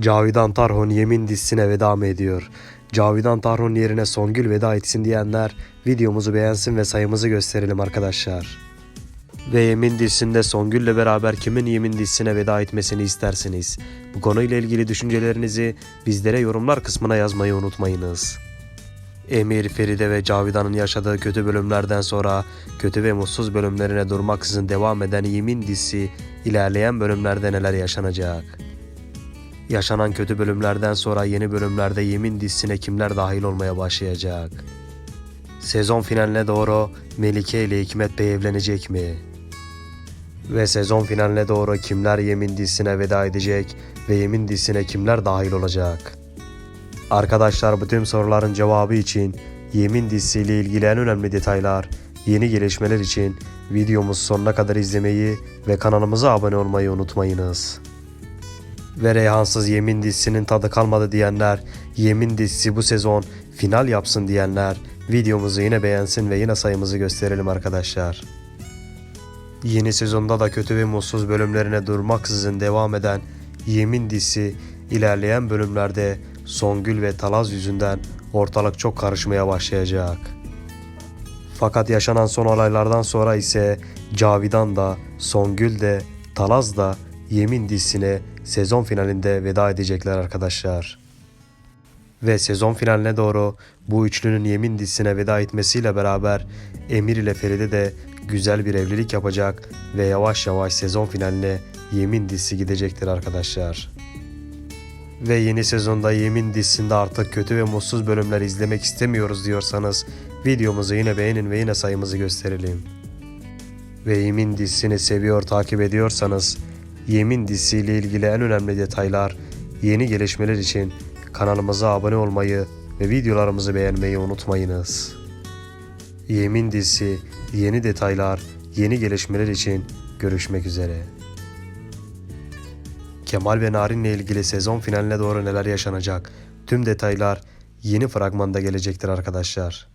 Cavidan Tarhon Yemin dizisine veda mı ediyor? Cavidan Tarhon yerine Songül veda etsin diyenler videomuzu beğensin ve sayımızı gösterelim arkadaşlar. Ve Yemin dizisinde Songül'le beraber kimin Yemin dizisine veda etmesini istersiniz? Bu konuyla ilgili düşüncelerinizi bizlere yorumlar kısmına yazmayı unutmayınız. Emir, Feride ve Cavidan'ın yaşadığı kötü bölümlerden sonra kötü ve mutsuz bölümlerine durmaksızın devam eden Yemin dizisi ilerleyen bölümlerde neler yaşanacak? Yaşanan kötü bölümlerden sonra yeni bölümlerde Yemin dizisine kimler dahil olmaya başlayacak? Sezon finaline doğru Melike ile Hikmet Bey evlenecek mi? Ve sezon finaline doğru kimler Yemin dizisine veda edecek ve Yemin dizisine kimler dahil olacak? Arkadaşlar bu tüm soruların cevabı için Yemin dizisiyle ilgili en önemli detaylar, yeni gelişmeler için videomuzu sonuna kadar izlemeyi ve kanalımıza abone olmayı unutmayınız. Ve Reyhansız Yemin dizisinin tadı kalmadı diyenler, Yemin dizisi bu sezon final yapsın diyenler videomuzu yine beğensin ve yine sayımızı gösterelim arkadaşlar. Yeni sezonda da kötü ve mutsuz bölümlerine durmaksızın devam eden Yemin dizisi ilerleyen bölümlerde Songül ve Talaz yüzünden ortalık çok karışmaya başlayacak. Fakat yaşanan son olaylardan sonra ise Cavidan da, Songül de, Talaz da Yemin dizisine sezon finalinde veda edecekler arkadaşlar. Ve sezon finaline doğru bu üçlünün Yemin dizisine veda etmesiyle beraber Emir ile Feride de güzel bir evlilik yapacak ve yavaş yavaş sezon finaline Yemin dizisi gidecektir arkadaşlar. Ve yeni sezonda Yemin dizisinde artık kötü ve mutsuz bölümler izlemek istemiyoruz diyorsanız videomuzu yine beğenin ve yine sayımızı gösterelim. Ve Yemin dizisini seviyor takip ediyorsanız Yemin dizisiyle ilgili en önemli detaylar, yeni gelişmeler için kanalımıza abone olmayı ve videolarımızı beğenmeyi unutmayınız. Yemin dizisi, yeni detaylar, yeni gelişmeler için görüşmek üzere. Kemal ve Narin'le ilgili sezon finaline doğru neler yaşanacak? Tüm detaylar yeni fragmanda gelecektir arkadaşlar.